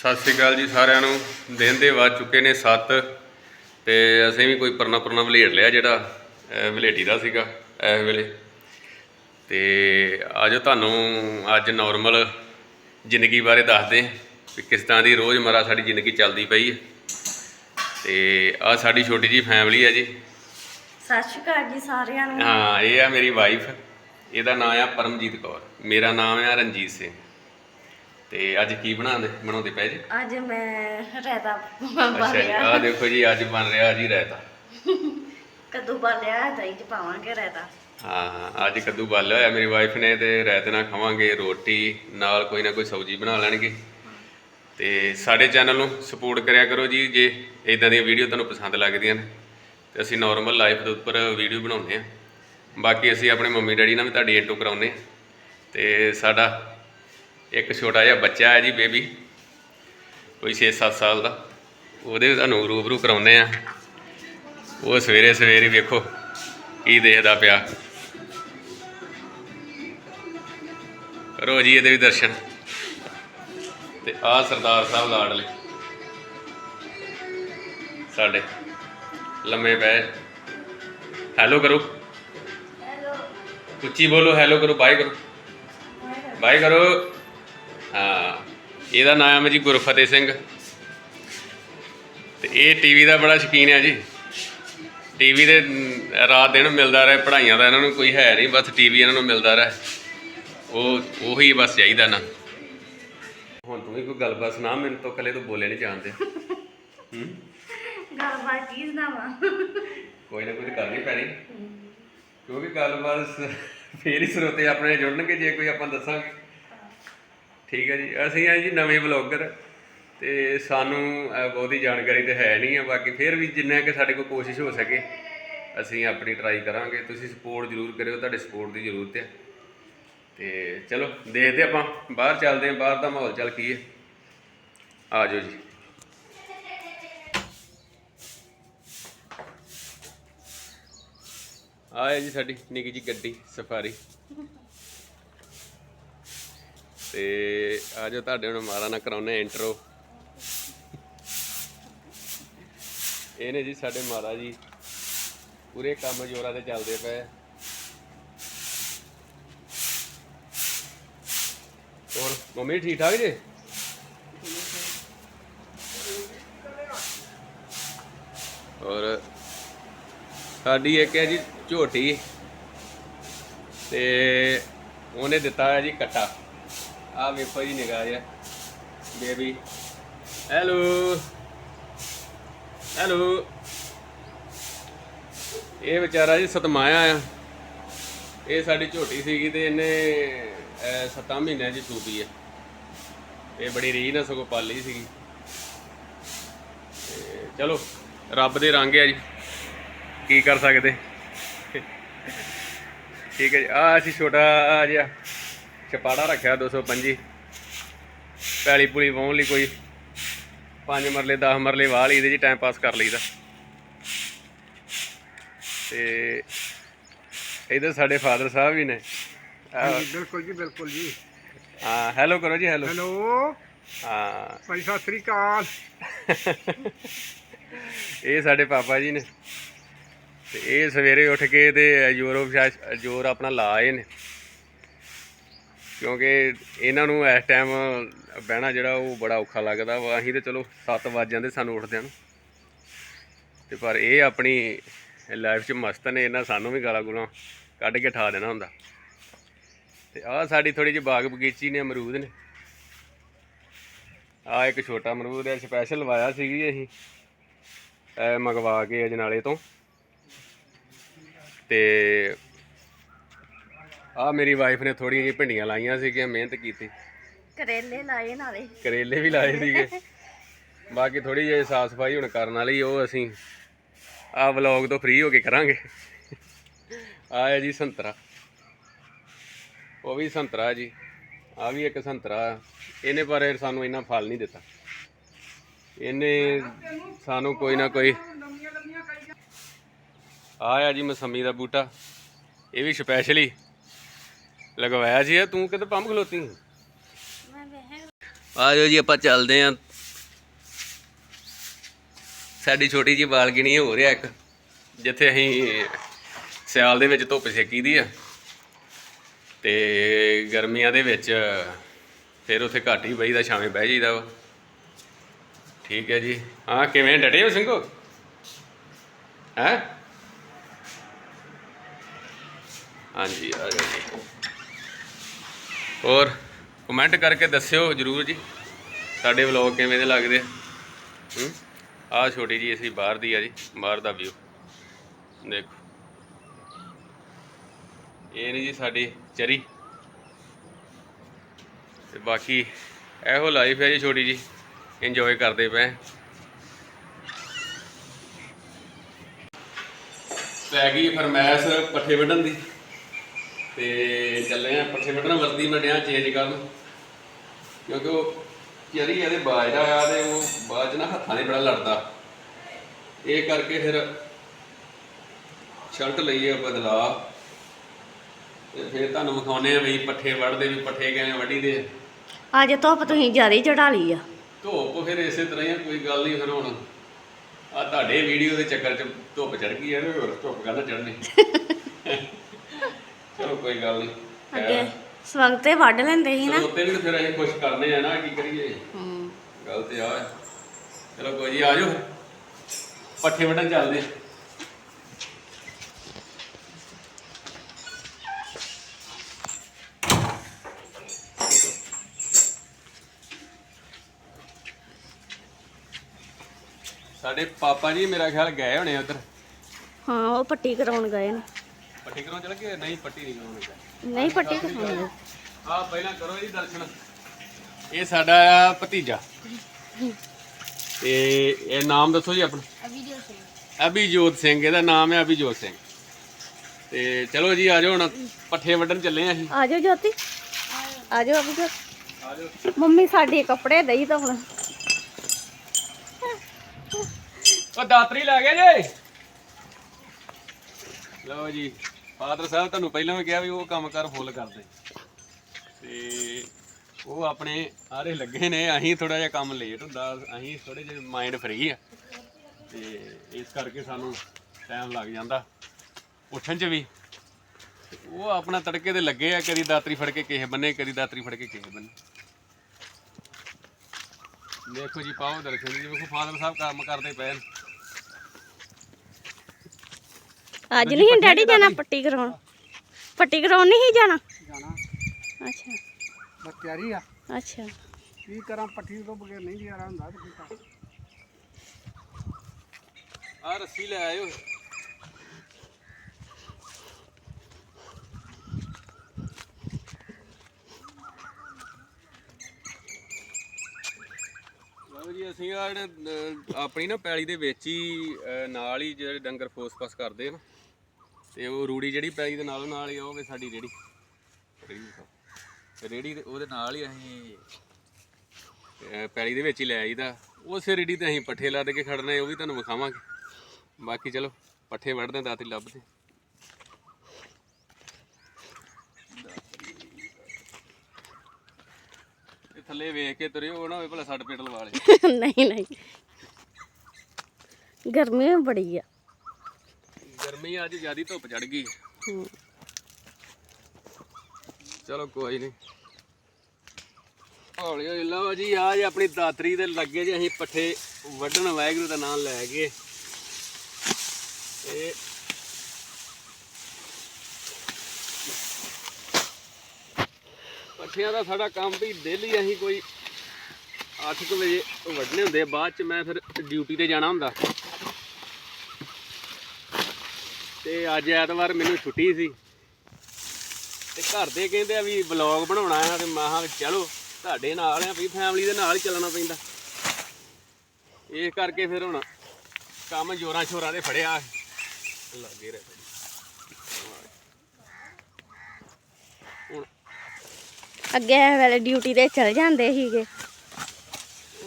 ਸਤਿ ਸ੍ਰੀ ਅਕਾਲ ਜੀ ਸਾਰਿਆਂ ਨੂੰ। ਦਿਨ ਦੇ ਵੱਜ ਚੁੱਕੇ ਨੇ 7 ਤੇ ਅਸੀਂ ਵੀ ਕੋਈ ਪਰਨਾ ਪਰਨਾ ਵਲੇਟ ਲਿਆ ਜਿਹੜਾ ਵਲੇਟੀ ਦਾ ਸੀਗਾ ਇਸ ਵੇਲੇ। ਤੇ ਅੱਜ ਤੁਹਾਨੂੰ ਅੱਜ ਨਾਰਮਲ ਜ਼ਿੰਦਗੀ ਬਾਰੇ ਦੱਸਦੇ ਵੀ ਕਿਸ ਤਰ੍ਹਾਂ ਦੀ ਰੋਜ਼ਮਰਾ ਸਾਡੀ ਜ਼ਿੰਦਗੀ ਚੱਲਦੀ ਪਈ ਹੈ। ਤੇ ਆ ਸਾਡੀ ਛੋਟੀ ਜੀ ਫੈਮਿਲੀ ਹੈ ਜੀ। ਸਤਿ ਸ਼੍ਰੀ ਅਕਾਲ ਜੀ ਸਾਰਿਆਂ ਨੂੰ। ਹਾਂ ਇਹ ਆ ਮੇਰੀ ਵਾਈਫ ਇਹਦਾ ਨਾਮ ਆ ਪਰਮਜੀਤ ਕੌਰ। ਮੇਰਾ ਨਾਮ ਆ ਰਣਜੀਤ ਸਿੰਘ। ਤੇ ਅੱਜ ਕੀ ਬਣਾਉਂਦੇ ਬਣਾਉਂਦੇ ਪਏ ਜੀ? ਅੱਜ ਮੈਂ ਰਾਇਤਾ ਅੱਛਾ ਜੀ ਬਾਲਿਆ। ਆ ਦੇਖੋ ਜੀ ਅੱਜ ਬਣ ਰਿਹਾ ਜੀ ਰਾਇਤਾ। ਕੱਦੂ ਬਾਲਿਆ ਦਹੀਂ ਚ ਪਾਵਾਂਗੇ ਰਾਇਤਾ। ਹਾਂ ਅੱਜ ਕੱਦੂ ਬਾਲਿਆ ਹੋਇਆ ਮੇਰੀ ਵਾਈਫ ਨੇ ਤੇ ਰਾਇਤੇ ਨਾਲ ਖਾਵਾਂਗੇ ਰੋਟੀ ਨਾਲ ਕੋਈ ਨਾ ਕੋਈ ਸਬਜ਼ੀ ਬਣਾ ਲੈਣਗੇ। ਤੇ ਸਾਡੇ ਚੈਨਲ ਨੂੰ ਸਪੋਰਟ ਕਰਿਆ ਕਰੋ ਜੀ ਜੇ ਇਦਾਂ ਦੀਆਂ ਵੀਡੀਓ ਤੁਹਾਨੂੰ ਪਸੰਦ ਲੱਗਦੀਆਂ ਨੇ ਤੇ ਅਸੀਂ ਨਾਰਮਲ ਲਾਈਫ ਦੇ ਉੱਪਰ ਵੀਡੀਓ ਬਣਾਉਂਦੇ ਆ ਬਾਕੀ ਅਸੀਂ ਆਪਣੇ ਮੰਮੀ ਡੈਡੀ ਨਾਲ ਵੀ ਤੁਹਾਡੀ ਇੰਟਰੋ ਕਰਾਉਂਦੇ ਹਾਂ। ਤੇ ਸਾਡਾ ਇੱਕ ਛੋਟਾ ਜਿਹਾ ਬੱਚਾ ਹੈ ਜੀ ਬੇਬੀ ਕੋਈ 6-7 ਸਾਲ ਦਾ। ਉਹਦੇ ਤੁਹਾਨੂੰ ਰੂਬਰੂ ਕਰਾਉਂਦੇ ਆ ਉਹ ਸਵੇਰੇ ਸਵੇਰੇ ਵੇਖੋ ਕੀ ਦੇਖਦਾ ਪਿਆ। ਕਰੋ ਜੀ ਇਹਦੇ ਵੀ ਦਰਸ਼ਨ। ਤੇ ਆ ਸਰਦਾਰ ਸਾਹਿਬ ਲਾਡਲੇ ਸਾਡੇ ਲੰਮੇ ਪਏ। ਹੈਲੋ ਕਰੋ। ਹੈਲੋ ਉੱਚੀ ਬੋਲੋ ਹੈਲੋ ਕਰੋ ਬਾਏ ਕਰੋ। ਬਾਏ ਕਰੋ। ਇਹਦਾ ਨਾਮ ਹੈ ਜੀ ਗੁਰਫਤਿਹ ਸਿੰਘ। ਤੇ ਇਹ ਟੀਵੀ ਦਾ ਬੜਾ ਸ਼ੌਕੀਨ ਹੈ ਜੀ। ਟੀਵੀ ਦੇ ਰਾਤ ਦਿਨ ਮਿਲਦਾ ਰਹੇ ਪੜ੍ਹਾਈਆਂ ਦਾ ਇਹਨਾਂ ਨੂੰ ਕੋਈ ਹੈ ਨਹੀਂ ਬਸ ਟੀਵੀ ਇਹਨਾਂ ਨੂੰ ਮਿਲਦਾ ਰਹੇ। ਉਹ ਉਹੀ ਬਸ ਚਾਹੀਦਾ ਨਾ। ਹੁਣ ਤੂੰ ਵੀ ਕੋਈ ਗੱਲਬਾਤ ਸੁਣਾ ਮੈਨੂੰ ਤੋਂ ਕੱਲੇ ਤੋਂ ਬੋਲੇ ਨਹੀਂ ਜਾਣਦੇ। ਹੂੰ? ਗੱਲਬਾਤ ਕੀ ਸੁਣਾਵਾਂ? ਕੋਈ ਨਾ ਕੋਈ ਕਰਨੀ ਪੈਣੀ। ਕਿਉਂਕਿ ਗੱਲਬਾਤ ਫੇਰ ਹੀ ਸਰੋਤੇ ਆਪਣੇ ਜੁੜਨਗੇ ਜੇ ਕੋਈ ਆਪਾਂ ਦੱਸਾਂਗੇ। ਠੀਕ ਹੈ ਜੀ। ਅਸੀਂ ਆ ਜੀ ਨਵੇਂ ਬਲੌਗਰ ਤੇ ਸਾਨੂੰ ਬਹੁਤੀ ਜਾਣਕਾਰੀ ਤੇ ਹੈ ਨਹੀਂ ਆ। ਬਾਕੀ ਫਿਰ ਵੀ ਜਿੰਨਾ ਕਿ ਸਾਡੇ ਕੋਲ ਕੋਸ਼ਿਸ਼ ਹੋ ਸਕੇ, ਅਸੀਂ ਆਪਣੀ ਟਰਾਈ ਕਰਾਂਗੇ। ਤੁਸੀਂ ਸਪੋਰਟ ਜ਼ਰੂਰ ਕਰਿਓ, ਤੁਹਾਡੇ ਸਪੋਰਟ ਦੀ ਜ਼ਰੂਰਤ ਹੈ ਤੇ ਚਲੋ, ਦੇਖਦੇ ਆਪਾਂ। ਬਾਹਰ ਚੱਲਦੇ ਹਾਂ, ਬਾਹਰ ਦਾ ਮਾਹੌਲ ਚੱਲ ਕੀ ਹੈ। ਆ ਜਾਓ ਜੀ। ਆਹ ਜੀ ਸਾਡੀ ਨਿੱਕੀ ਜੀ ਗੱਡੀ, ਸਫਾਰੀ। ਤੇ ਆ ਜੋ ਤੁਹਾਡੇ ਹੁਣ ਮਾਰਾ ਨਾ ਕਰਾਉਨੇ ਇੰਟਰੋ ਇਹ ਨੇ ਜੀ ਸਾਡੇ ਮਾਤਾ ਜੀ, ਪੂਰੇ ਕੰਮ ਜੋਰਾਂ ਤੇ ਚੱਲਦੇ ਪਏ। ਹੋਰ, ਮੰਮੀ ਠੀਕ ਠਾਕ ਜੀ? ਔਰ ਸਾਡੀ ਇੱਕ ਹੈ ਜੀ ਝੋਟੀ, ਤੇ ਉਹਨੇ ਦਿੱਤਾ ਹੈ ਜੀ ਕੱਟਾ। ਆ ਵੇਖੋ ਜੀ ਨਿਗਾਹ ਜਿਹਾ। ਬੇਬੀ। ਹੈਲੋ। ਹੈਲੋ। ਇਹ ਵਿਚਾਰਾ ਜੀ ਸਤਮਾਇਆ ਆ। ਇਹ ਸਾਡੀ ਝੋਟੀ ਸੀਗੀ ਤੇ ਇਹਨੇ 7 ਮਹੀਨਿਆਂ ਦੀ ਸੂਪੀ ਹੈ ਇਹ ਬੜੀ ਰੀਝ ਨਾਲ ਸਗੋਂ ਪਾਲੀ ਸੀਗੀ। ਤੇ ਚਲੋ, ਰੱਬ ਦੇ ਰੰਗ ਆ ਜੀ। ਕੀ ਕਰ ਸਕਦੇ? ਠੀਕ ਹੈ ਜੀ। ਆ ਅਸੀਂ ਛੋਟਾ ਜਿਹਾ ਛਪਾੜਾ ਰੱਖਿਆ 225 ਪੈਲੀ ਪੁਲੀ ਵਾਉਣ ਲਈ ਕੋਈ 5 ਮਰਲੇ 10 ਮਰਲੇ ਵਾਹ ਲਈ ਇਹਦੇ ਜੀ ਟਾਈਮ ਪਾਸ ਕਰ ਲਈਦਾ। ਤੇ ਇਧਰ ਸਾਡੇ ਫਾਦਰ ਸਾਹਿਬ ਵੀ ਨੇ। ਹਾਂਜੀ ਬਿਲਕੁਲ ਜੀ ਬਿਲਕੁਲ ਜੀ। ਹਾਂ ਹੈਲੋ ਕਰੋ ਜੀ ਹੈਲੋ ਹੈਲੋ। ਹਾਂ। ਭਾਈ ਸਤਿ ਸ੍ਰੀ ਅਕਾਲ। ਇਹ ਸਾਡੇ ਪਾਪਾ ਜੀ ਨੇ। ਤੇ ਇਹ ਸਵੇਰੇ ਉੱਠ ਕੇ ਤੇ ਯੂਰਪ ਜੋਰ ਆਪਣਾ ਲਾ ਆਏ ਨੇ। ਕਿਉਂਕਿ ਇਹਨਾਂ ਨੂੰ ਇਸ ਟਾਈਮ ਬਹਿਣਾ ਜਿਹੜਾ ਉਹ ਬੜਾ ਔਖਾ ਲੱਗਦਾ ਵਾ। ਅਸੀਂ ਤੇ ਚਲੋ 7 ਵਜ ਜਾਂਦੇ ਸਾਨੂੰ ਉੱਠਦਿਆਂ ਨੂੰ। ਤੇ ਪਰ ਇਹ ਆਪਣੀ ਲਾਈਫ 'ਚ ਮਸਤ ਨੇ, ਇਹਨਾਂ ਸਾਨੂੰ ਵੀ ਗਾਲਾਂ ਗੁਲਾਂ ਕੱਢ ਕੇ ਠਾ ਦੇਣਾ ਹੁੰਦਾ। ਤੇ ਆਹ ਸਾਡੀ ਥੋੜੀ ਜਿਹੀ ਬਾਗ ਬਗੀਚੀ ਨੇ, ਅਮਰੂਦ ਨੇ। ਆ ਇੱਕ ਛੋਟਾ ਅਮਰੂਦ ਹੈ ਸਪੈਸ਼ਲ ਲਵਾਇਆ ਸੀਗੀ ਅਸੀਂ, ਇਹ ਮੰਗਵਾ ਕੇ ਅਜਨਾਲੇ ਤੋਂ। ਤੇ ਆ ਮੇਰੀ ਵਾਈਫ ਨੇ ਥੋੜੀਆਂ ਜਿਹੀ ਭਿੰਡੀਆਂ ਲਾਈਆਂ ਸੀਗੀਆਂ ਮਿਹਨਤ ਕੀਤੀ। ਕਰੇਲੇ ਲਾਏ ਨਾਲੇ। ਕਰੇਲੇ ਵੀ ਲਾਏ ਸੀਗੇ। ਬਾਕੀ ਥੋੜੀ ਜਿਹੀ ਸਾਫ਼ ਸਫ਼ਾਈ ਹੁਣ ਕਰਨ ਵਾਲੀ ਉਹ ਅਸੀਂ ਆ ਵਲੌਗ ਤੋਂ ਫ੍ਰੀ ਹੋ ਕੇ ਕਰਾਂਗੇ। ਆ ਹੈ ਜੀ ਸੰਤਰਾ। ਉਹ ਵੀ ਸੰਤਰਾ ਜੀ। ਆ ਵੀ ਇੱਕ ਸੰਤਰਾ। ਇਹਨੇ ਪਰ ਸਾਨੂੰ ਇੰਨਾ ਫਲ ਨਹੀਂ ਦਿੱਤਾ। ਇਹਨੇ ਸਾਨੂੰ ਕੋਈ ਨਾ ਕੋਈ ਆ ਜੀ ਮਸੰਮੀ ਦਾ ਬੂਟਾ। ਇਹ ਵੀ ਸਪੈਸ਼ਲੀ ਲਗਵਾਇਆ ਸੀ ਇਹ, ਤੂੰ ਕਿਤੇ ਪੰਪ ਖਲੋਤੀ ਆ ਜਾਓ ਜੀ ਆਪਾਂ ਚੱਲਦੇ ਆਂ। ਸਾਡੀ ਛੋਟੀ ਜੀ ਬਾਲਕਣੀ ਹੋ ਰਿਹਾ ਇੱਕ ਜਿੱਥੇ ਅਸੀਂ ਸਿਆਲ ਦੇ ਵਿੱਚ ਧੁੱਪ ਸੇਕੀ ਦੀ ਆ। ਤੇ ਗਰਮੀਆਂ ਦੇ ਵਿੱਚ ਫਿਰ ਉੱਥੇ ਘੱਟ ਹੀ ਬਈਦਾ ਛਾਵੇਂ ਬਹਿ ਜਾਈਦਾ ਵਾ। ਠੀਕ ਹੈ ਜੀ। ਹਾਂ ਕਿਵੇਂ? ਡਟੇ ਹੋ ਸਿੰਘੋ? ਹੈ? ਹਾਂਜੀ ਆ ਜਾਓ ਜੀ। ਹੋਰ ਕਮੈਂਟ ਕਰਕੇ ਦੱਸਿਓ ਜਰੂਰ ਜੀ। ਸਾਡੇ ਵਲੌਗ ਕਿਵੇਂ ਦੇ ਲੱਗਦੇ ਆ? ਹੂੰ? ਆ ਛੋਟੀ ਜੀ ਅਸੀਂ ਬਾਹਰ ਦੀ ਆ ਜੀ, ਬਾਹਰ ਦਾ ਵਿਊ ਦੇਖੋ। ਇਹ ਨਹੀਂ ਜੀ ਸਾਡੀ ਚਰੀ। ਤੇ ਬਾਕੀ ਇਹੋ ਲਾਈਫ ਹੈ ਜੀ ਛੋਟੀ ਜੀ ਇੰਜੋਏ ਕਰਦੇ ਪਏ। ਪੈ ਗਈ ਫਰਮੈਸ਼ ਪੱਠੇ ਵੱਢਣ ਦੀ। ਤੇ ਚੱਲੇ ਆ ਪੱਠੇ ਵੱਢਣ ਵਰਦੀ ਮੈਂ ਡਿਆ ਚੇਂਜ ਕਰਨ। ਕਿਉਂਕਿ ਉਹ ਚਰੀ ਇਹਦੇ ਬਾਜ ਦਾ ਆ ਤੇ ਉਹ ਬਾਜ ਨਾ ਹੱਥਾਂ ਦੇ ਬੜਾ ਲੜਦਾ। ਇਹ ਕਰਕੇ ਫਿਰ ਸ਼ਰਟ ਲਈ ਆ ਬਦਲਾ। ਤੇ ਫਿਰ ਤੁਹਾਨੂੰ ਵਿਖਾਉਨੇ ਆ ਵੀ ਪੱਠੇ ਵੱਢਦੇ ਵੀ ਪੱਠੇ ਕਿਵੇਂ ਵੱਢੀਦੇ ਆ। ਅੱਜ ਧੁੱਪ ਤੁਸੀਂ ਜ਼ਿਆਦਾ ਚੜਾ ਲਈ ਆ। ਧੁੱਪ ਫਿਰ ਇਸੇ ਤਰ੍ਹਾਂ ਹੀ ਆ, ਕੋਈ ਗੱਲ ਨਹੀਂ ਫਿਰ ਹੁਣ। ਆ ਤੁਹਾਡੇ ਵੀਡੀਓ ਦੇ ਚੱਕਰ 'ਚ ਧੁੱਪ ਚੜ ਗਈ ਹੈ ਤੇ ਹੋਰ ਧੁੱਪ ਕਰਨਾ ਚੜਨੀ ਕੋਈ ਗੱਲ ਨਹੀਂ। ਅੱਗੇ ਸਵੰਗ ਤੇ ਵੱਢ ਲੈਂਦੇ ਸੀ ਨਾ। ਉੱਤੇ ਵੀ ਤਾਂ ਫਿਰ ਅਸੀਂ ਕੁਝ ਕਰਨੇ ਆ ਨਾ ਕੀ ਕਰੀਏ। ਹੂੰ। ਗੱਲ ਤੇ ਆ। ਹੈ। ਚਲੋ ਕੋਈ ਜੀ ਆ ਜਾਓ। ਪੱਠੇ ਵੱਢਣ ਚੱਲਦੇ ਸਾਡੇ ਪਾਪਾ ਜੀ ਮੇਰਾ ਖਿਆਲ ਗਏ ਹੋਣੇ ਉਧਰ। ਹਾਂ ਉਹ ਪੱਟੀ ਕਰਾਉਣ ਗਏ ਨੇ। ਪੱਟੀ ਕਰਾਉਣ ਚਲ ਗਏ? ਨਹੀਂ ਪੱਟੀ ਨਹੀਂ ਕਰਾਉਣ। ਨਹੀਂ ਪੱਟੀ ਕਰਾਉਣ ਆ। ਪਹਿਲਾਂ ਕਰੋ ਜੀ ਦਰਸ਼ਨ। ਇਹ ਸਾਡਾ ਆ ਭਤੀਜਾ। ਤੇ ਇਹ ਨਾਮ ਦੱਸੋ ਜੀ ਆਪਣਾ? ਅਭਿਜੋਤ ਸਿੰਘ। ਇਹਦਾ ਨਾਮ ਹੈ ਅਭਿਜੋਤ ਸਿੰਘ। ਤੇ ਚਲੋ ਜੀ ਆ ਜਾਓ ਹੁਣ ਪੱਠੇ ਵੱਢਣ ਚੱਲੇ ਆ ਅਸੀਂ। ਆ ਜਾਓ ਜੋਤੀ। ਆ ਜਾਓ ਅਭੀ ਆ ਜਾਓ ਮੰਮੀ ਸਾਡੇ ਕੱਪੜੇ ਦਈ ਤਾਂ ਹੁਣ। ਉਹ ਦਾਤਰੀ ਲੈ ਗਏ ਜੇ? ਲਓ ਜੀ, ਫਾਦਰ ਸਾਹਿਬ ਤੁਹਾਨੂੰ ਪਹਿਲਾਂ ਵੀ ਕਿਹਾ ਵੀ ਉਹ ਕੰਮ ਕਰ ਫੁੱਲ ਕਰਦੇ। ਤੇ ਉਹ ਆਪਣੇ ਆਰੇ ਲੱਗੇ ਨੇ, ਅਸੀਂ ਥੋੜਾ ਜਿਹਾ ਕੰਮ ਲੇਟ ਹੁੰਦਾ, ਅਸੀਂ ਥੋੜੇ ਜਿਹਾ ਮਾਈਂਡ ਫਰੀ ਆ। ਤੇ ਇਸ ਕਰਕੇ ਸਾਨੂੰ ਟਾਈਮ ਲੱਗ ਜਾਂਦਾ ਉੱਠਣ 'ਚ ਵੀ। ਉਹ ਆਪਣਾ ਤੜਕੇ ਦੇ ਲੱਗੇ ਆ, ਕਦੀ ਦਾਤਰੀ ਫੜ ਕੇ ਕਿਸੇ ਬੰਨੇ, ਕਦੀ ਦਾਤਰੀ ਫੜ ਕੇ ਕਿਸੇ ਬੰਨੇ। ਦੇਖੋ ਜੀ ਪਾਓ ਦਰਸ਼ਨ ਜੀ, ਵੇਖੋ ਫਾਦਰ ਸਾਹਿਬ ਕੰਮ ਕਰਦੇ ਪਏ ਨੇ ਅੱਜ ਨਹੀਂ ਡੈਡੀ ਜਾਣਾ ਪੱਟੀ ਕਰਾਉਣ। ਪੱਟੀ ਕਰਾਉਣ ਨਹੀਂ ਜਾਣਾ? ਜਾਣਾ। ਅੱਛਾ। ਬਸ ਤਿਆਰੀ ਆ। ਅੱਛਾ। ਕੀ ਕਰਾਂ ਪੱਠੀ ਤੋਂ ਬਗੈਰ ਨਹੀਂ ਜਿਆਰਾ ਹੁੰਦਾ ਤੇ ਕੀਤਾ ਆ ਰੱਸੀ ਲੈ ਆਇਓ। ਲਓ ਜੀ ਅਸੀਂ ਆ ਆਪਣੀ ਨਾ ਪੈਲੀ ਦੇ ਵਿੱਚ ਹੀ ਨਾਲ ਹੀ ਜਿਹੜੇ ਡੰਗਰ ਫੋਸ-ਫਸ ਕਰਦੇ ਆ ਨਾ। ਤੇ ਉਹ ਰੂੜੀ ਜਿਹੜੀ ਪੈਲੀ ਦੇ ਨਾਲੋਂ ਨਾਲ ਹੀ ਉਹ ਵੇ ਸਾਡੀ ਰੇੜੀ। ਰੇੜੀ ਦੇ ਉਹਦੇ ਨਾਲ ਹੀ ਅਸੀਂ ਪੈਲੀ ਦੇ ਵਿੱਚ ਹੀ ਲੈ ਆਈਦਾ। ਉਸੇ ਰੇੜੀ ਤੇ ਅਸੀਂ ਪੱਠੇ ਲੱਦ ਕੇ ਖੜਨੇ ਉਹ ਵੀ ਤੁਹਾਨੂੰ ਵਿਖਾਵਾਂਗੇ। ਬਾਕੀ ਚਲੋ, ਪੱਠੇ ਵੱਢਦੇ ਦਾਤੀ ਲੱਭਦੇ। ਥੱਲੇ ਵੇਖ ਕੇ ਤੁਰਿਓ, ਉਹ ਨਾ ਹੋਵੇ ਭਲਾ ਸੱਟ ਪੇਟ ਲਵਾ ਲੇ। ਨਹੀਂ ਨਹੀਂ। ਗਰਮੀ ਬੜੀ ਆ। ਗਰਮੀ ਅੱਜ ਜਿਆਦੀ ਧੁੱਪ ਚੜ ਗਈ। ਹੂੰ। ਚਲੋ ਕੋਈ ਨਹੀਂ ਹੌਲੀ ਹੌਲੀ ਲਓ ਜੀ ਆ ਜੀ ਆਪਣੀ ਦਾਤਰੀ ਦੇ ਲੱਗੇ ਜੀ ਅਸੀਂ ਪੱਠੇ ਵੱਢਣ ਵਾਹਿਗੁਰੂ ਦਾ ਨਾਮ ਲੈ ਕੇ ਤੇ ਪੱਠਿਆਂ ਦਾ ਸਾਡਾ ਕੰਮ ਵੀ ਡੇਲੀ ਅਸੀਂ ਕੋਈ 8 ਵਜੇ ਵੱਢਣੇ ਹੁੰਦੇ ਬਾਅਦ ਚ ਮੈਂ ਫਿਰ ਡਿਊਟੀ ਤੇ ਜਾਣਾ ਹੁੰਦਾ। ਤੇ ਅੱਜ ਐਤਵਾਰ ਮੈਨੂੰ ਛੁੱਟੀ ਸੀ। ਤੇ ਘਰ ਦੇ ਕਹਿੰਦੇ ਆ ਵੀ ਵਲੌਗ ਬਣਾਉਣਾ ਆ ਤੇ ਮੈਂ ਕਿਹਾ ਵੀ ਚਲੋ ਤੁਹਾਡੇ ਨਾਲ ਆ ਵੀ ਫੈਮਿਲੀ ਦੇ ਨਾਲ ਹੀ ਚੱਲਣਾ ਪੈਂਦਾ। ਇਹ ਕਰਕੇ ਫਿਰ ਹੁਣ ਕੰਮ ਜੋਰਾਂ ਸ਼ੋਰਾਂ ਦੇ ਫੜਿਆ। ਲੱਗੇ ਰਹੇ ਹੁਣ ਅੱਗੇ ਇਹ ਵੇਲੇ ਡਿਊਟੀ ਤੇ ਚਲ ਜਾਂਦੇ ਸੀਗੇ।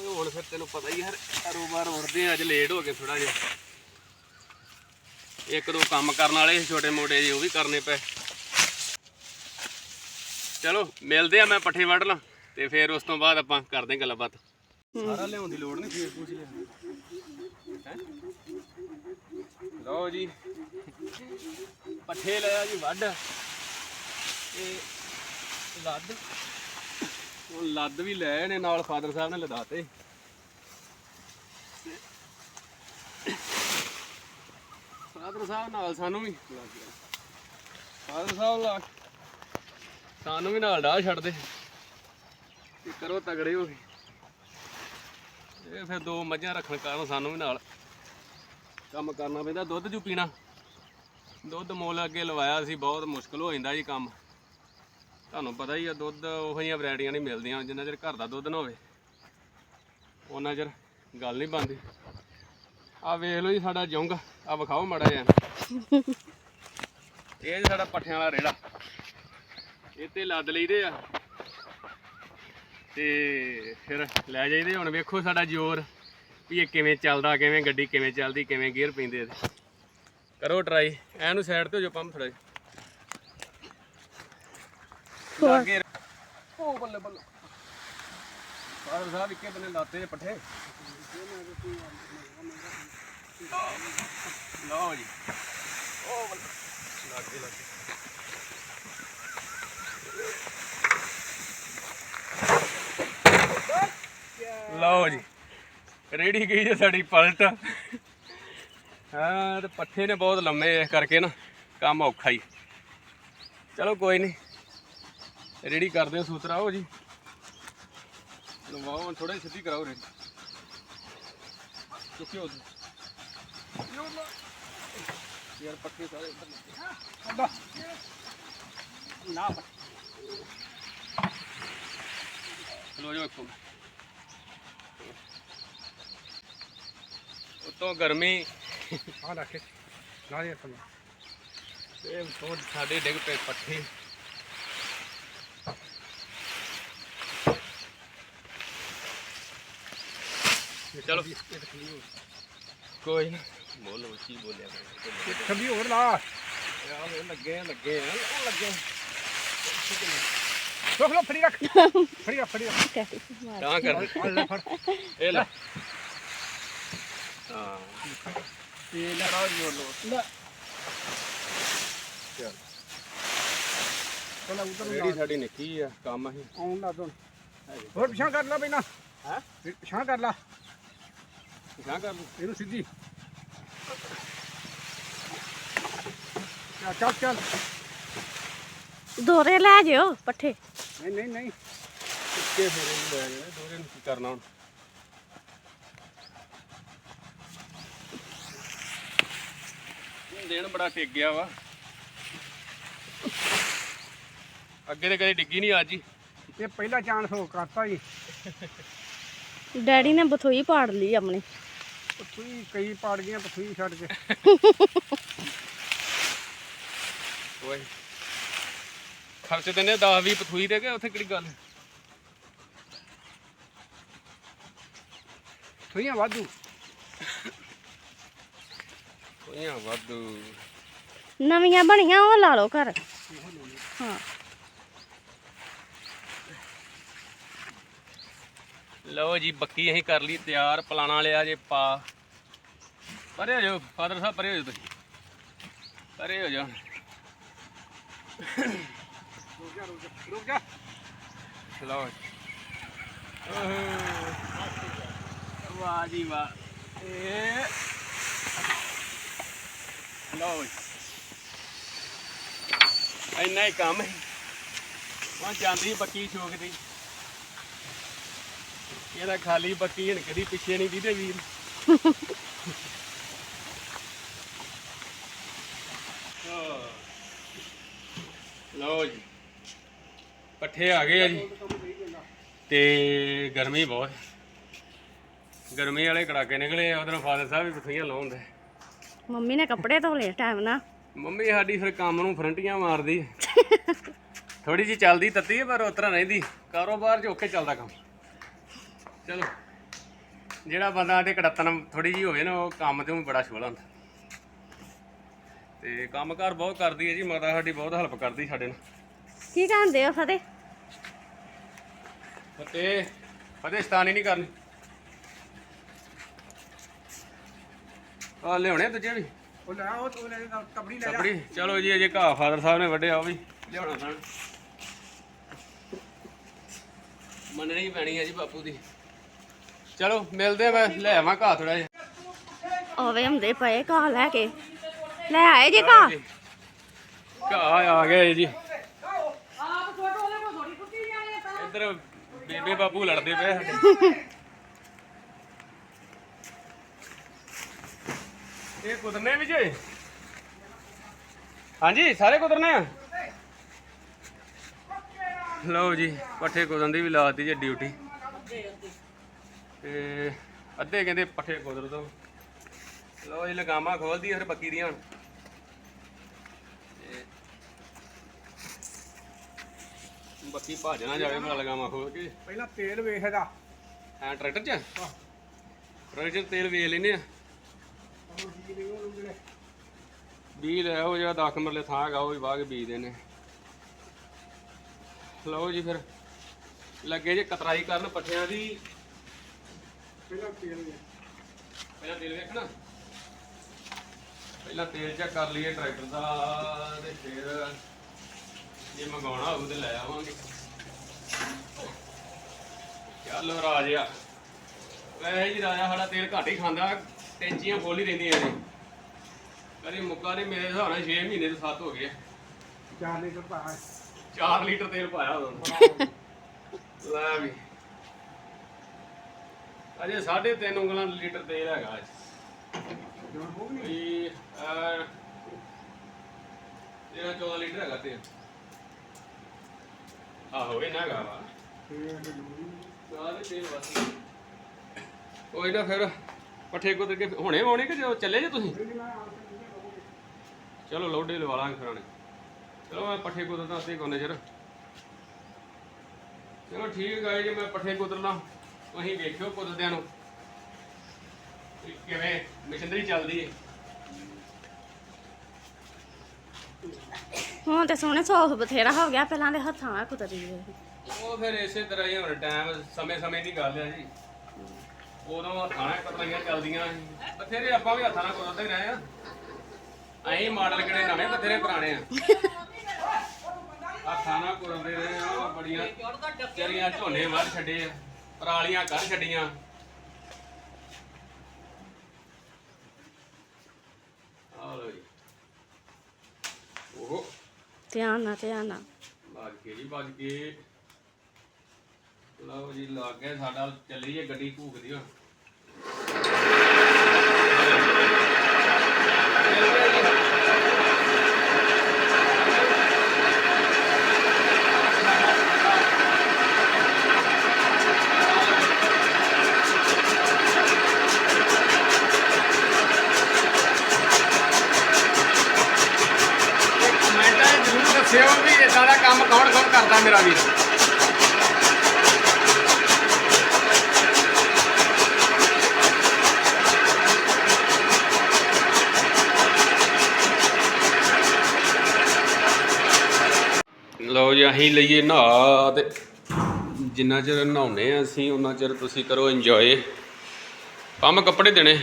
ਹੁਣ ਫਿਰ ਤੈਨੂੰ ਪਤਾ ਹੀ ਹੈ ਕਾਰੋਬਾਰ ਉੜਦੇ ਅੱਜ ਲੇਟ ਹੋ ਗਏ ਥੋੜਾ ਜਿਹਾ। ਇੱਕ ਦੋ ਕੰਮ ਕਰਨ ਵਾਲੇ ਸੀ, ਛੋਟੇ ਮੋਟੇ ਜੀ ਉਹ ਵੀ ਕਰਨੇ ਪਏ। ਚਲੋ, ਮਿਲਦੇ ਆ ਮੈਂ ਪੱਠੇ ਵੱਢ ਲਾਂ, ਤੇ ਫਿਰ ਉਸ ਤੋਂ ਬਾਅਦ ਆਪਾਂ ਕਰਦੇ ਗੱਲਬਾਤ। ਸਾਰਾ ਲਿਆਉਣ ਦੀ ਲੋੜ ਨਹੀਂ, ਫੇਰ ਪੁੱਛ ਲਿਆ ਲਓ ਜੀ, ਪੱਠੇ ਲਿਆ ਜੀ ਵੱਢ। ਤੇ ਲੱਦ। ਉਹ ਲੱਦ ਵੀ ਲੈ ਨੇ, ਨਾਲ ਫਾਦਰ ਸਾਹਿਬ ਨੇ ਲਦਾਤੇ। ਫਾਦਰ ਸਾਹਿਬ ਨਾਲ ਸਾਨੂੰ ਵੀ। ਫਾਦਰ ਸਾਹਿਬ ਲਾ ਸਾਨੂੰ ਵੀ ਨਾਲ ਡਾਹ ਛੱਡ ਦੇ। ਤੇ ਕਰੋ ਤਗੜੇ ਹੋ ਕੇ। ਇਹ ਫਿਰ ਦੋ ਮੱਝਾਂ ਰੱਖਣ ਕਾਰਨ ਸਾਨੂੰ ਵੀ ਨਾਲ ਕੰਮ ਕਰਨਾ ਪੈਂਦਾ। ਦੁੱਧ ਜੂ ਪੀਣਾ। ਦੁੱਧ ਮੁੱਲ ਅੱਗੇ ਲਵਾਇਆ ਸੀ, ਬਹੁਤ ਮੁਸ਼ਕਲ ਹੋ ਜਾਂਦਾ ਜੀ ਕੰਮ। ਤੁਹਾਨੂੰ ਪਤਾ ਹੀ ਆ, ਦੁੱਧ ਉਹੋ ਜਿਹੀਆਂ ਵੈਰਾਈਟੀਆਂ ਨਹੀਂ ਮਿਲਦੀਆਂ, ਜਿੰਨਾ ਚਿਰ ਘਰ ਦਾ ਦੁੱਧ ਨਾ ਹੋਵੇ। ਉਹਨਾਂ ਚਿਰ ਗੱਲ ਨਹੀਂ ਬਣਦੀ। ਆ ਵੇਖ ਲਓ ਜੀ ਸਾਡਾ ਜੁੰਗ। ਆ ਵਿਖਾਓ ਮਾੜਾ ਜਿਹਾ। ਇਹ ਜੀ ਸਾਡਾ ਪੱਠਿਆਂ ਵਾਲਾ ਰੇੜਾ। ਇਹ ਤੇ ਲੱਦ ਲਈਦੇ ਆ। ਤੇ ਫਿਰ ਲੈ ਜਾਈਦੇ ਹੁਣ ਵੇਖੋ ਸਾਡਾ ਜ਼ੋਰ ਵੀ ਇਹ ਕਿਵੇਂ ਚੱਲਦਾ ਕਿਵੇਂ ਗੱਡੀ ਕਿਵੇਂ ਚੱਲਦੀ ਕਿਵੇਂ ਗੇਅਰ ਪੈਂਦੇ ਇਹਦੇ। ਕਰੋ ਟਰਾਈ ਐਨੂੰ ਸਾਈਡ ਤੇ ਹੋ ਜਾਓ ਪੰਪ ਥੋੜਾ ਜਿਹਾ। ਲਾਗੇ ਉਹ ਬੱਲੇ ਬੱਲੇ। ਫਾਦਰ ਸਾਹਿਬ ਇੱਕੇ ਬੰਨੇ ਲਾਤੇ ਜੇ ਪੱਠੇ। ਲਓ ਜੀ। ਉਹ ਬੱਲੇ ਲਾਗੇ ਲਓ ਜੀ। ਰੇੜੀ ਗਈ ਜੇ ਸਾਡੀ ਪਲਟ। ਹਾਂ, ਤੇ ਪੱਠੇ ਨੇ ਬਹੁਤ ਲੰਮੇ ਇਸ ਕਰਕੇ ਨਾ, ਕੰਮ ਔਖਾ ਹੀ। ਚਲੋ ਕੋਈ ਨਹੀਂ। ਰੇੜੀ ਕਰਦੇ ਹਾਂ ਸੂਤਰਾ ਹੋ ਜੀ। ਲਵਾਓ ਥੋੜਾ ਸਿੱਧੀ ਕਰਾਓ ਰੇੜੀ। ਚੁੱਕਿਓ ਯਾਰ ਪੱਠੇ ਸਾਰੇ ਉੱਧਰ ਲੱਗੇ ਅੱਡਾ ਨਾ ਲੋ ਜੋ ਇੱਕੋ ਉਤੋਂ ਗਰਮੀ ਆ ਰੱਖੇ ਨਾ ਇਹ ਸਮਝ ਤੇ ਤੋਂ ਸਾਡੇ ਡਿੱਗ ਪਏ ਪੱਠੇ। ਚਲੋ। ਕੋਈ ਨਾ। ਬੋਲੋ ਕੀ ਬੋਲਿਆ ਮੈਂ ਖੱਬੀ ਹੋਰ ਲਾ ਯਾਰ ਇਹ ਲੱਗੇ ਆ ਲੱਗੇ ਆ ਉਹ ਲੱਗੇ ਆ। ਚੁੱਕ ਲੋ ਫੜੀ ਰੱਖ। ਫੜੀ ਰੱਖ ਫੜੀ ਰੱਖ। ਕਹਿ ਮਾਰ। ਤਾਂ ਕਰ ਲੈ ਫੜ। ਇਹ ਲੈ। ਹਾਂ। ਇਹ ਲੈ। ਕਰਾਓ ਜੀ ਉਹ ਲੋ ਲੈ। ਚਲ। ਉਧਰ ਨੂੰ ਰੇੜੀ ਸਾਡੀ ਨਿੱਕੀ ਆ ਕੰਮ ਅਸੀਂ ਆਉਣ ਲਾ ਦੋ ਹੋਰ ਪਿਛਾਂ ਕਰ ਲਾ ਪਹਿਲਾਂ। ਹੈ? ਪਿਛਾਂ ਕਰ ਲਾ। ਕਿਆ ਕਰ ਲੂ ਇਹਨੂੰ ਸਿੱਧੀ। ਚੱਲ ਚੱਲ ਚੱਲ। ਦੋਰੇ ਲੈ ਜਿਓ ਪੱਠੇ। ਨਹੀਂ ਨਹੀਂ ਨਹੀਂ। ਇੱਕੇ ਫੇਰੇ ਨੂੰ ਲੈ ਜਾਣੇ ਦੋਰੇ ਨੂੰ ਕੀ ਕਰਨਾ ਹੁਣ? ਦਿਨ ਬੜਾ ਟਿਕ ਗਿਆ ਵਾ। ਅੱਗੇ ਤੇ ਕਦੇ ਡਿੱਗੀ ਨਹੀਂ ਅੱਜ ਹੀ। ਇਹ ਪਹਿਲਾ ਚਾਂਸ ਹੋ ਕਰਤਾ ਜੀ। ਡੈਡੀ ਨੇ ਬਥੋਈ ਪਾੜ ਲਈ ਆਪਣੀ। ਪਥੂਈ ਕਈ ਪਾੜ ਗਈਆਂ ਪਥੂਈ ਛੱਡ ਕੇ। ਓਏ। ਖਰਚ ਦਿੰਦੇ 10 20 ਪਥੂਈ ਦੇ ਕੇ ਉੱਥੇ ਕਿਹੜੀ ਗੱਲ? ਥੂਈਆਂ ਵਾਧੂ। ਕੋਈਆਂ ਵਾਧੂ। ਨਵੀਆਂ ਬਣੀਆਂ ਉਹ ਲਾ ਲਓ ਘਰ। ਹਾਂ। ਲਓ ਜੀ ਬੱਕੀ ਅਸੀਂ ਕਰ ਲਈ ਤਿਆਰ ਪਲਾਣਾ ਲਿਆ ਜੇ ਪਾ। ਪਰੇ ਹੋ ਜਾਓ, ਫਾਦਰ ਸਾਹਿਬ ਪਰੇ ਹੋ ਜਾਓ ਤੁਸੀਂ। ਪਰੇ ਹੋ ਜਾਓ। ਰੁਕ ਜਾ। ਰੁਕ ਜਾ ਰੁਕ ਜਾ ਲਓ ਵਾਹ ਜੀ। ਵਾਹ ਇਹ ਲਓ ਇੰਨਾ ਹੀ ਕੰਮ ਹੈ ਉਹ ਜਾਂਦੀ ਬੱਕੀ ਛੋਕਦੀ ਇਹਦਾ ਖਾਲੀ ਬੱਕੀ ਹਣ ਕਦੀ ਪਿੱਛੇ ਨਹੀਂ ਦੀਦੇ ਵੀਰ। ਲਓ ਜੀ। ਪੱਠੇ ਆ ਗਏ ਆ ਜੀ। ਤੇ ਗਰਮੀ ਬਹੁਤ। ਗਰਮੀ ਵਾਲੇ ਕੜਾਕੇ ਨਿਕਲੇ ਉਧਰੋਂ ਫਾਦਰ ਸਾਹਿਬ ਵੀ ਬਥਈਆਂ ਲਾਉਂਦੇ ਮੰਮੀ ਨੇ ਕੱਪੜੇ ਧੋ ਲਏ ਟਾਈਮ ਨਾਲ। ਮੰਮੀ ਸਾਡੀ ਫਿਰ ਕੰਮ ਨੂੰ ਫਰੰਟੀਆਂ ਮਾਰਦੀ। ਥੋੜੀ ਜੀ ਚੱਲਦੀ ਤੱਤੀ ਹੈ ਪਰ ਉਤਰਾ ਰਹਿੰਦੀ। ਕਾਰੋਬਾਰ 'ਚ ਔਖੇ ਚੱਲਦਾ ਕੰਮ। ਚਲੋ। ਜਿਹੜਾ ਬੰਦਾ ਤੇ ਕੜਤਨ ਥੋੜੀ ਜੀ ਹੋਵੇ ਨਾ ਉਹ ਕੰਮ ਤੇ ਵੀ ਬੜਾ ਸ਼ੁਗਲ ਹੁੰਦਾ। ਤੇ ਕੰਮਕਾਰ ਬਹੁਤ ਕਰਦੀ ਹੈ ਜੀ ਮਾਤਾ ਸਾਡੀ ਬਹੁਤ ਹੈਲਪ ਕਰਦੀ ਸਾਡੇ ਨਾਲ। ਕੀ ਕਹਿੰਦੇ ਹੋ ਫਤਿਹ? ਫਤਿਹ ਫਤਿਹ ਸਤਾਨੀ ਨਹੀਂ ਕਰਨੀ। ਆ ਲਿਆਉਣੇ ਦੂਜੇ ਵੀ? ਉਹ ਲੈ ਉਹ ਉਹ ਲੈ ਜਾ, ਤਬੜੀ ਲੈ ਜਾ ਤਪੜੀ ਚਲੋ ਜੀ ਅਜੇ ਘਾਹ ਫਾਦਰ ਸਾਹਿਬ ਨੇ ਵੱਢਿਆ ਉਹ ਵੀ। ਲਿਆਉਣਾ ਪੈਣਾ ਮੰਨਣੀ ਪੈਣੀ ਹੈ ਜੀ ਬਾਪੂ ਦੀ। ਚਲੋ ਮਿਲਦੇ ਆ ਮੈਂ ਲੈ ਆਵਾਂ ਘਾਹ ਥੋੜਾ ਜਿਹਾ। ਆਵੇ ਹੁੰਦੇ ਪਏ ਘਾਹ ਲੈ ਕੇ। ਲੈ ਆਏ ਜੇ ਘਾਹ? ਘਾਹ ਆ ਗਿਆ ਜੀ। ਇੱਧਰ ਬੇਬੇ ਬਾਪੂ ਲੜਦੇ ਪਏ ਸਾਡੇ। ਇਹ ਕੁਦਰਨੇ ਵੀ ਜੇ? ਹਾਂਜੀ, ਸਾਰੇ ਕੁਦਰਨੇ ਆ? ਲਓ ਜੀ, ਪੱਠੇ ਕੁਦਰਨ ਦੀ ਵੀ ਲਾਤੀ ਜੇ ਡਿਊਟੀ। ਤੇ ਅੱਧੇ ਕਹਿੰਦੇ ਪੱਠੇ ਕੁਦਰ ਦੋ। ਲਓ ਜੀ, ਲਗਾਮਾ ਖੋਲਦੀ ਫਿਰ ਬੱਕੀ ਦੀਆਂ ਹੁਣ। ਤੇ ਬੱਕੀ ਭੱਜ ਨਾ ਜਾਵੇ ਮੈਂ ਲਗਾਮਾਂ ਖੋਲ ਕੇ। ਪਹਿਲਾਂ ਤੇਲ ਵੇਖ ਇਹਦਾ। ਐ ਟਰੈਕਟਰ 'ਚ? ਟਰੈਕਟਰ 'ਚ ਤੇਲ ਵੇਚ ਲੈਨੇ ਆ। ਬੀਜ ਲੈ ਉਹ ਜਿਹੜਾ 10 ਮਰਲੇ ਥਾਂ ਹੈਗਾ ਉਹ ਵੀ ਵਾਹ ਕੇ ਬੀਜ ਦੇਣੇ ਲਓ ਜੀ ਫਿਰ। ਲੱਗੇ ਜੇ ਕਤਰਾਈ ਕਰਨ ਪੱਠਿਆਂ ਦੀ। ਪਹਿਲਾਂ ਤੇਲ ਵੇਖ। ਪਹਿਲਾਂ ਤੇਲ ਵੇਖਣਾ। ਪਹਿਲਾਂ ਤੇਲ ਚੈੱਕ ਕਰ ਲਈਏ ਟਰੈਕਟਰ ਦਾ ਤੇ ਫਿਰ ਜੇ ਮੰਗਾਉਣਾ ਹੋਊ ਤੇ ਲੈ ਆਵਾਂਗੇ। ਚੱਲ ਰਾਜਿਆ ਵੈਸੇ ਜੀ ਰਾਜਾ ਸਾਡਾ ਤੇਲ ਘੱਟ ਹੀ ਖਾਂਦਾ ਟੈਂਚੀਆਂ ਫੁੱਲ ਹੀ ਰਹਿੰਦੀਆਂ ਨੇ। ਕਦੇ ਮੁੱਕਾ ਨੇ ਮੇਰੇ ਹਿਸਾਬ ਨਾਲ 6 ਮਹੀਨੇ ਤੋਂ 7 ਹੋ ਗਏ 4 ਲੀਟਰ ਪਾ 4 ਲੀਟਰ ਤੇਲ ਪਾਇਆ ਉਦੋਂ ਲੈ ਵੀ। ਅਜੇ 3.5 ਉਂਗਲਾਂ ਲੀਟਰ ਤੇਲ ਹੈਗਾ ਅੱਜ। ਹੋ ਤੇਰਾਂ 14 ਲੀਟਰ ਹੈਗਾ ਤੇਲ। ਆਹੋ, ਇਹ ਨਾ ਵਾ ਸਾਰੇ ਤੇਲ ਬਸ ਕੋਈ ਨਾ ਫਿਰ ਪੱਠੇ ਕੁਦਰ ਕੇ ਹੁਣੇ ਆਉਣੇ ਕਿ ਜਦੋਂ ਚੱਲੇ ਜੇ ਤੁਸੀਂ? ਚਲੋ ਲੋਡੇ ਲਵਾ ਲਾਂਗੇ ਫਿਰ ਆਣੇ ਚਲੋ ਮੈਂ ਪੱਠੇ ਕੁਦਰਦਾ ਅਸੀਂ ਕੋਨੇ ਚਿਰ। ਚਲੋ ਠੀਕ ਹੈ ਜੀ ਮੈਂ ਪੱਠੇ ਕੁਦਰਨਾ ਤੁਸੀਂ ਵੇਖਿਓ ਕੁਦਰਦਿਆਂ ਨੂੰ ਕਿਵੇਂ ਮਸ਼ੀਨਰੀ ਚੱਲਦੀ ਹੈ ਹੁਣ ਤੇ ਸੋਹਣੇ ਸੌਖ ਬਥੇਰਾ ਹੋ ਗਿਆ, ਪਹਿਲਾਂ ਦੇ ਹੱਥਾਂ ਨਾਲ ਕੁਤਰੀ ਦੇ। ਉਹ ਫਿਰ ਇਸੇ ਤਰ੍ਹਾਂ ਹੀ ਹੁਣ ਟਾਈਮ ਸਮੇਂ ਸਮੇਂ ਦੀ ਗੱਲ ਹੈ ਜੀ। ਉਦੋਂ ਹੱਥਾਂ ਨਾਲ ਕਤਰਾਈਆਂ ਚੱਲਦੀਆਂ ਸੀ। ਬਥੇਰੇ ਆਪਾਂ ਵੀ ਹੱਥਾਂ ਨਾਲ ਕੁਦਰਦੇ ਰਹੇ ਆ। ਅਸੀਂ ਮਾਡਲ ਕਿਹੜੇ ਨਵੇਂ, ਬਥੇਰੇ ਪੁਰਾਣੇ ਆ। ਹੱਥਾਂ ਨਾਲ ਕੁਦਰਦੇ ਰਹੇ ਆ ਬੜੀਆਂ ਚਰੀਆਂ ਝੋਨੇ ਵੱਢ ਛੱਡੇ ਆ, ਪਰਾਲੀਆਂ ਕੱਢ ਛੱਡੀਆਂ ਆ ਲੋ ਜੀ ਉਹ ਧਿਆਨ ਨਾਲ ਧਿਆਨ ਨਾਲ। ਭੱਜ ਕੇ ਜੀ ਭੱਜ ਕੇ ਲਓ ਜੀ, ਲੱਗ ਗਿਆ ਸਾਡਾ, ਚੱਲੀ ਜੇ ਗੱਡੀ ਭੂਕਦੀ ਹੁਣ। ਕਰਦਾ ਮੇਰਾ ਵੀਰ। ਲਓ ਜੀ ਅਸੀਂ ਲਈਏ ਨਹਾ ਤੇ ਜਿੰਨਾ ਚਿਰ ਨਹਾਉਨੇ ਆ ਅਸੀਂ ਉਹਨਾਂ ਚਿਰ ਤੁਸੀਂ ਕਰੋ ਇੰਜੋਏ ਪੰਮ ਕੱਪੜੇ ਦੇਣੇ।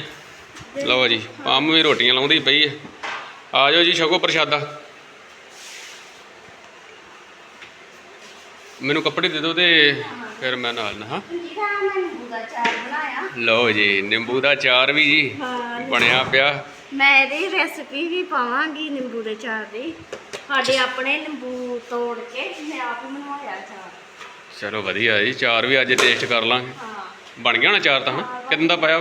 ਲਓ ਜੀ, ਪੰਮ ਵੀ ਰੋਟੀਆਂ ਲਾਉਂਦੀ ਪਈ ਹੈ ਆ ਜਾਓ ਜੀ, ਛਕੋ ਪ੍ਰਸ਼ਾਦਾ। ਮੈਨੂੰ ਕੱਪੜੇ ਦੇ ਦਿਓ ਤੇ ਫਿਰ ਮੈਂ ਨਾਲ ਚਾਰ ਬਣਾਇਆ ਲਓ ਜੀ ਨਿੰਬੂ ਦਾ ਚਾਰ ਵੀ ਜੀ ਹਾਂ ਬਣਿਆ ਪਿਆ। ਮੈਂ ਇਹਦੀ ਰੈਸਪੀ ਵੀ ਪਾਵਾਂਗੀ ਨਿੰਬੂ ਦੇ ਚਾਰ ਦੀ। ਸਾਡੇ ਆਪਣੇ ਨਿੰਬੂ ਤੋੜ ਕੇ ਮੈਂ ਆਪ ਹੀ ਬਣਵਾਇਆ ਚਾਰ ਚਲੋ ਵਧੀਆ ਜੀ ਚਾਰ ਵੀ ਅੱਜ ਟੇਸਟ ਕਰ ਲਾਂਗੇ। ਹਾਂ। ਬਣ ਗਿਆ ਨਾ ਚਾਰ ਤਾਂ ਹਾਂ? ਕਿੰਨ ਦਾ ਪਾਇਆ?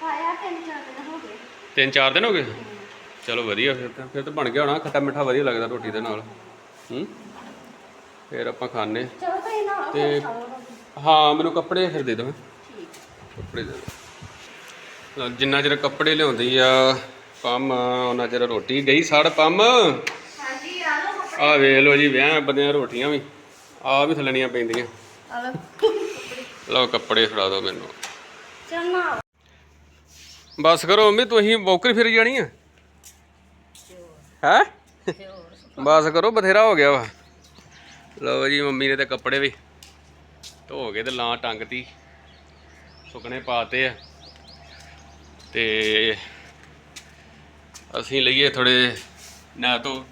ਪਾਇਆ ਤਿੰਨ ਚਾਰ ਦਿਨ ਹੋ ਗਏ। ਤਿੰਨ ਚਾਰ ਦਿਨ ਹੋ ਗਏ? ਚਲੋ ਵਧੀਆ ਫਿਰ ਤਾਂ ਫਿਰ ਤਾਂ ਬਣ ਗਿਆ ਹੋਣਾ ਖੱਟਾ ਮਿੱਠਾ ਵਧੀਆ ਲੱਗਦਾ ਰੋਟੀ ਦੇ ਨਾਲ। ਹੂੰ? ਫਿਰ ਆਪਾਂ ਖਾਣੇ ਚਲੋ ਤੁਸੀਂ ਨਾ ਤੇ ਹਾਂ ਮੈਨੂੰ ਕੱਪੜੇ ਫਿਰ ਦੇ ਦਿਓ। ਕੱਪੜੇ ਦੇ ਦਿਓ। ਜਿੰਨਾ ਚਿਰ ਕੱਪੜੇ ਲਿਆਉਂਦੀ ਆ ਪੰਮ ਉਹਨਾਂ ਚਿਰ ਰੋਟੀ ਗਈ ਸੜ ਪੰਮ। ਹਾਂਜੀ ਆ ਲਓ ਕੱਪੜੇ। ਆ ਵੇਖ ਲਓ ਜੀ ਵਿਆਹ ਬੰਦਿਆਂ ਰੋਟੀਆਂ ਵੀ। ਆ ਵੀ ਥੱਲਣੀਆਂ ਪੈਂਦੀਆਂ। ਆ ਲਓ। ਲਓ ਕੱਪੜੇ ਫੜਾ ਦਿਓ ਮੈਨੂੰ। ਬਸ ਕਰੋ ਮੰਮੀ ਤੁਸੀਂ ਬੌਕਰੀ ਫਿਰ ਜਾਣੀ ਆ? ਹੈ? ਬਸ ਕਰੋ ਬਥੇਰਾ ਹੋ ਗਿਆ ਵਾ। ਲਓ ਜੀ ਮੰਮੀ ਨੇ ਤੇ ਕੱਪੜੇ ਵੀ ਧੋ ਕੇ ਤੇ ਲਾਂ ਟੰਗਤੀ ਸੁਕਣੇ ਪਾਤੇ ਆ। ਤੇ ਅਸੀਂ ਲਈਏ ਥੋੜੇ ਨਾ ਤੋ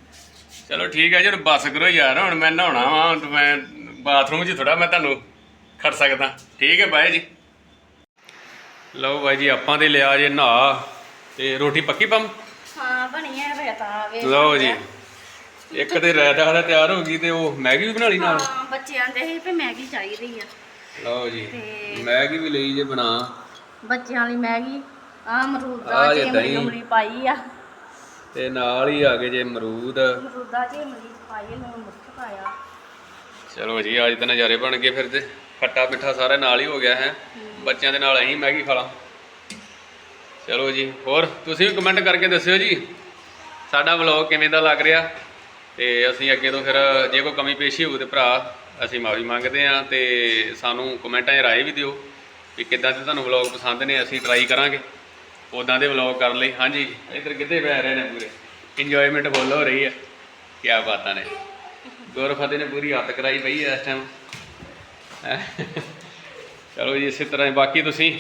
ਚਲੋ ਠੀਕ ਹੈ ਜੀ ਬਸ ਕਰੋ ਯਾਰ ਹੁਣ ਮੈਂ ਨਹਾਉਣਾ ਵਾ ਹੁਣ ਮੈਂ ਬਾਥਰੂਮ 'ਚ ਥੋੜਾ ਮੈਂ ਤੁਹਾਨੂੰ ਖੜ ਸਕਦਾ। ਠੀਕ ਹੈ ਬਾਈ ਜੀ। ਲਓ ਬਾਈ ਜੀ ਆਪਾਂ ਤੇ ਲਿਆ ਜੇ ਨਹਾ ਤੇ ਰੋਟੀ ਪੱਕੀ ਪੰਮ? ਹਾਂ ਬਣੀ ਹੈ ਰੇਤਾ ਵੇ ਲਓ ਜੀ। ਇੱਕ ਤੇ ਰਾਇਤਾ ਦਾ ਤਿਆਰ ਹੋ ਗਈ ਤੇ ਉਹ ਮੈਗੀ ਵੀ ਬਣਾ ਲਈ ਨਾਲ? ਹਾਂ ਬੱਚਿਆਂ ਦੇ ਹੀ ਵੀ ਮੈਗੀ ਚਾਹੀਦੀ ਆ। ਲਓ ਜੀ ਤੇ- ਮੈਗੀ ਵੀ ਲਈ ਜੇ ਬਣਾ। ਬੱਚਿਆਂ ਲਈ ਮੈਗੀ ਆ ਅਮਰੂਦਾ ਆਹ ਚ ਜੇ ਦਹੀਂ। ਪਾਈ ਆ। ਤੇ ਨਾਲ ਹੀ ਆ ਗਏ ਜੇ ਅਮਰੂਦ। ਅਮਰੂਦਾ ਚ ਇਮਲੀ ਪਾਈ ਆ ਲੂਣ ਮਿਰਚ ਪਾਇਆ। ਚਲੋ ਜੀ ਅੱਜ ਤਾਂ ਨਜ਼ਾਰੇ ਬਣ ਗਏ ਫਿਰ ਤੇ। ਖੱਟਾ ਮਿੱਠਾ ਸਾਰਾ ਨਾਲ ਹੀ ਹੋ ਗਿਆ ਹੈ। ਬੱਚਿਆਂ ਦੇ ਨਾਲ ਅਸੀਂ ਮੈਗੀ ਖਾ ਲਾਂ। ਚਲੋ ਜੀ ਹੋਰ ਤੁਸੀਂ ਵੀ ਕਮੈਂਟ ਕਰਕੇ ਦੱਸਿਓ ਜੀ। ਸਾਡਾ ਵਲੌਗ ਕਿਵੇਂ ਦਾ ਲੱਗ ਰਿਹਾ? ਤੇ ਅਸੀਂ ਅੱਗੇ ਤੋਂ ਫਿਰ ਜੇ ਕੋਈ ਕਮੀ ਪੇਸ਼ੀ ਹੋਊ ਤੇ ਭਰਾ, ਅਸੀਂ ਮਾਫੀ ਮੰਗਦੇ ਹਾਂ ਤੇ ਸਾਨੂੰ ਕਮੈਂਟਾਂ 'ਚ ਰਾਏ ਵੀ ਦਿਓ ਵੀ ਕਿੱਦਾਂ ਦੇ ਤੁਹਾਨੂੰ ਵਲੌਗ ਪਸੰਦ ਨੇ, ਅਸੀਂ ਟਰਾਈ ਕਰਾਂਗੇ। ਉਦਾਂ ਦੇ ਵਲੌਗ ਕਰਨ ਲਈ। ਹਾਂਜੀ, ਇੱਧਰ ਕਿੱਥੇ ਪੈ ਰਹੇ ਨੇ ਪੂਰੇ? ਇੰਜੋਇਮੈਂਟ ਫੁੱਲ ਹੋ ਰਹੀ ਹੈ। ਕੀ ਬਾਤਾਂ ਨੇ। ਗੁਰਫਤਿਹ ਨੇ ਪੂਰੀ ਹੱਥ ਕਰਾਈ ਪਈ ਹੈ ਇਸ ਟਾਈਮ ਚਲੋ ਜੀ, ਇਸੇ ਤਰ੍ਹਾਂ ਬਾਕੀ ਤੁਸੀਂ?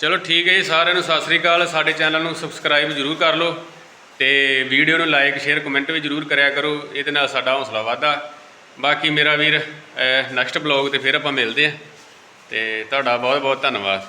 ਚਲੋ ਠੀਕ ਹੈ ਜੀ, ਸਾਰਿਆਂ ਨੂੰ ਸਤਿ ਸ੍ਰੀ ਅਕਾਲ। ਸਾਡੇ ਚੈਨਲ ਨੂੰ ਸਬਸਕ੍ਰਾਈਬ ਜਰੂਰ ਕਰ ਲਓ। ਤੇ ਵੀਡੀਓ ਨੂੰ ਲਾਈਕ ਸ਼ੇਅਰ ਕਮੈਂਟ ਵੀ ਜਰੂਰ ਕਰਿਆ ਕਰੋ। ਇਹਦੇ ਨਾਲ ਸਾਡਾ ਹੌਸਲਾ ਵਧਦਾ। ਬਾਕੀ ਮੇਰਾ ਵੀਰ ਨੈਕਸਟ ਬਲੌਗ ਤੇ ਫਿਰ ਆਪਾਂ ਮਿਲਦੇ ਹਾਂ। ਤੇ ਤੁਹਾਡਾ ਬਹੁਤ ਬਹੁਤ ਧੰਨਵਾਦ।